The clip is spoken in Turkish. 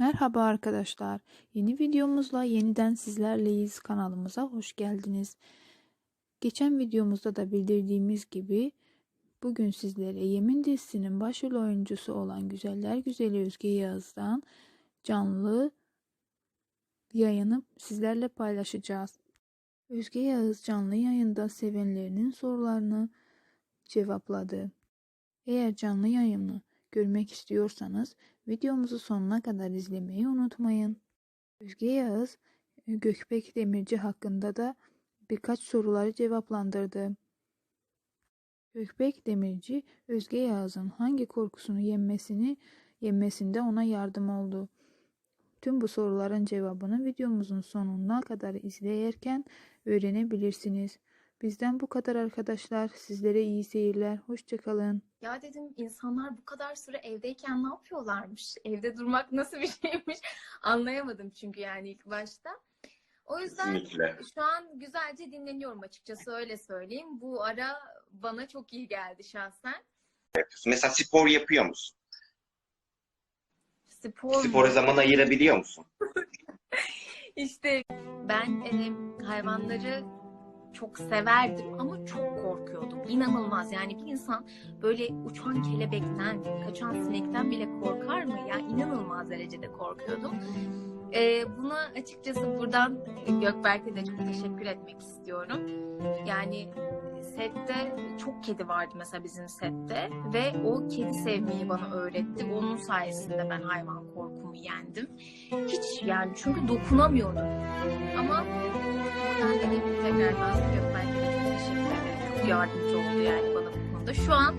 Merhaba arkadaşlar. Yeni videomuzla yeniden sizlerleyiz. Kanalımıza hoş geldiniz. Geçen videomuzda da bildirdiğimiz gibi bugün sizlere Yemin dizisinin başrol oyuncusu olan Güzeller Güzeli Özge Yağız'dan canlı yayını sizlerle paylaşacağız. Özge Yağız canlı yayında sevenlerinin sorularını cevapladı. Eğer canlı yayını görmek istiyorsanız videomuzu sonuna kadar izlemeyi unutmayın. Özge Yağız, e, Gökbek Demirci hakkında da birkaç soruları cevaplandırdı. Gökbek Demirci, Özge Yağız'ın hangi korkusunu yenmesini yenmesinde ona yardım oldu. Tüm bu soruların cevabını videomuzun sonuna kadar izleyerken öğrenebilirsiniz. Bizden bu kadar arkadaşlar. Sizlere iyi seyirler. Hoşçakalın. Ya dedim insanlar bu kadar süre evdeyken ne yapıyorlarmış? Evde durmak nasıl bir şeymiş? Anlayamadım çünkü yani ilk başta. O yüzden Kesinlikle. şu an güzelce dinleniyorum açıkçası öyle söyleyeyim. Bu ara bana çok iyi geldi şahsen. Mesela spor yapıyor musun? Spor mu? Spora zaman ayırabiliyor musun? İşte ben e, hayvanları çok severdim ama çok korkuyordum. İnanılmaz yani bir insan böyle uçan kelebekten, kaçan sinekten bile korkar mı? Ya inanılmaz derecede korkuyordum. E, buna açıkçası buradan Gökberk'e de çok teşekkür etmek istiyorum. Yani sette çok kedi vardı mesela bizim sette ve o kedi sevmeyi bana öğretti. Onun sayesinde ben hayvan korkumu yendim. Hiç yani çünkü dokunamıyordum. Buradan dediğim gibi tekrardan Gökmen'e de çok teşekkür ederim. Çok yardımcı oldu yani bana bu konuda. Şu an